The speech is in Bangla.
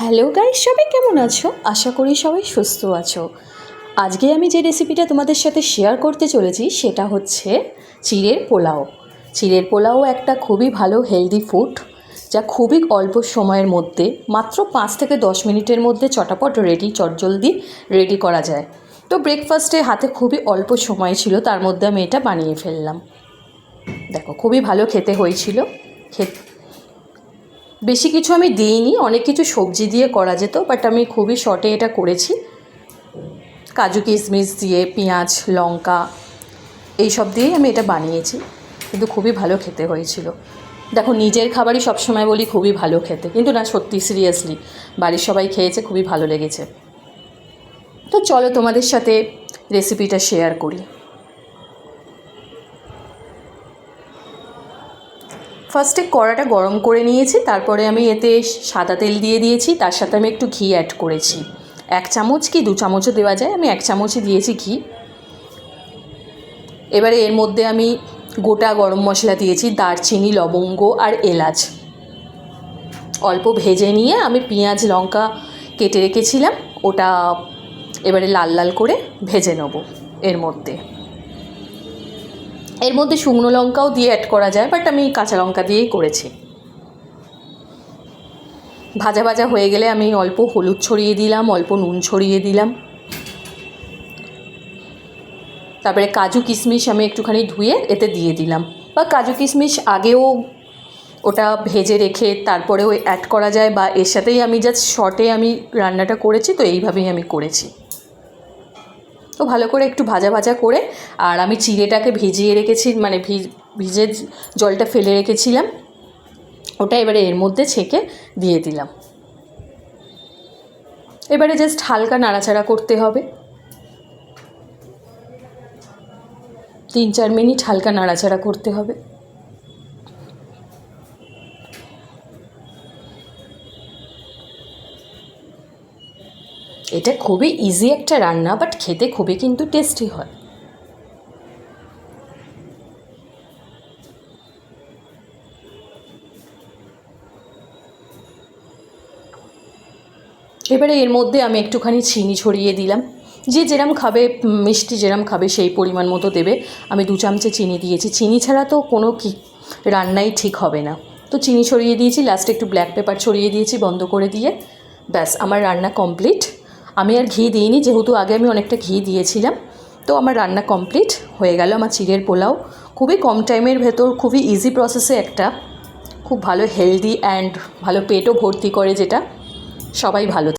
হ্যালো গাইস সবাই কেমন আছো? আশা করি সবাই সুস্থ আছো। আজকে আমি যে রেসিপিটা তোমাদের সাথে শেয়ার করতে চলেছি, সেটা হচ্ছে চিড়ের পোলাও। চিড়ের পোলাও একটা খুবই ভালো হেলদি ফুড যা খুবই অল্প সময়ের মধ্যে, মাত্র পাঁচ থেকে দশ মিনিটের মধ্যে চটাপট রেডি চটজলদি রেডি করা যায়। তো ব্রেকফাস্টে হাতে খুবই অল্প সময় ছিল, তার মধ্যে আমি এটা বানিয়ে ফেললাম। দেখো, খুবই ভালো খেতে হয়েছিল। খেতে বেশি কিছু আমি দিইনি, অনেক কিছু সবজি দিয়ে করা যেত বাট আমি খুবই শর্টে এটা করেছি। কাজু কিশমিশ দিয়ে, পেঁয়াজ, লঙ্কা, এইসব দিয়েই আমি এটা বানিয়েছি, কিন্তু খুবই ভালো খেতে হয়েছিল। দেখো, নিজের খাবারই সবসময় বলি খুবই ভালো খেতে, কিন্তু না, সত্যি সিরিয়াসলি বাড়ির সবাই খেয়েছে, খুবই ভালো লেগেছে। তো চলো তোমাদের সাথে রেসিপিটা শেয়ার করি। ফার্স্টে কড়াটা গরম করে নিয়েছি, তারপরে আমি এতে সাদা তেল দিয়ে দিয়েছি, তার সাথে আমি একটু ঘি অ্যাড করেছি। এক চামচ কি দু চামচও দেওয়া যায়, আমি এক চামচই দিয়েছি ঘি। এবারে এর মধ্যে আমি গোটা গরম মশলা দিয়েছি, দারচিনি, লবঙ্গ আর এলাচ। অল্প ভেজে নিয়ে আমি পেঁয়াজ, লঙ্কা কেটে রেখেছিলাম, ওটা এবারে লাল লাল করে ভেজে নেব এর মধ্যে। এর মধ্যে শুকনো লঙ্কাও দিয়ে অ্যাড করা যায় বাট আমি কাঁচা লঙ্কা দিয়েই করেছি। ভাজা ভাজা হয়ে গেলে আমি অল্প হলুদ ছড়িয়ে দিলাম, অল্প নুন ছড়িয়ে দিলাম। তারপরে কাজু কিশমিশ আমি একটুখানি ধুয়ে এতে দিয়ে দিলাম। বা কাজু কিশমিশ আগেও ওটা ভেজে রেখে তারপরে ওই অ্যাড করা যায়, বা এর সাথেই আমি জাস্ট শর্টে আমি রান্নাটা করেছি, তো এইভাবেই আমি করেছি। তো ভালো করে একটু ভাজা ভাজা করে, আর আমি চিড়েটাকে ভিজিয়ে রেখেছি মানে ভিজে জলটা ফেলে রেখেছিলাম। ওটা এবারে এর মধ্যে ছেঁকে দিয়ে দিলাম। এবারে জাস্ট হালকা নাড়াচাড়া করতে হবে। তিন চার মিনিট হালকা নাড়াচাড়া করতে হবে। এটা খুবই ইজি একটা রান্না বাট খেতে খুবই কিন্তু টেস্টি হয়। এবারে এর মধ্যে আমি একটুখানি চিনি ছড়িয়ে দিলাম। যে যেরম খাবে মিষ্টি যেরম খাবে সেই পরিমাণ মতো দেবে। আমি দু চামচে চিনি দিয়েছি। চিনি ছাড়া তো কোনো কি, রান্নাই ঠিক হবে না। তো চিনি ছড়িয়ে দিয়েছি লাস্টে একটু ব্ল্যাক পেপার ছড়িয়ে দিয়েছি বন্ধ করে দিয়ে। ব্যাস, আমার রান্না কমপ্লিট আমি আর ঘি দিইনি, যেহেতু আগে আমি অনেকটা ঘি দিয়েছিলাম। তো আমার রান্না কমপ্লিট হয়ে গেল, আমার চিড়ের পোলাও। খুবই কম টাইমের ভেতর, খুবই ইজি প্রসেসে একটা, খুব ভালো হেলদি অ্যান্ড ভালো পেটও ভর্তি করে যেটা। সবাই ভালো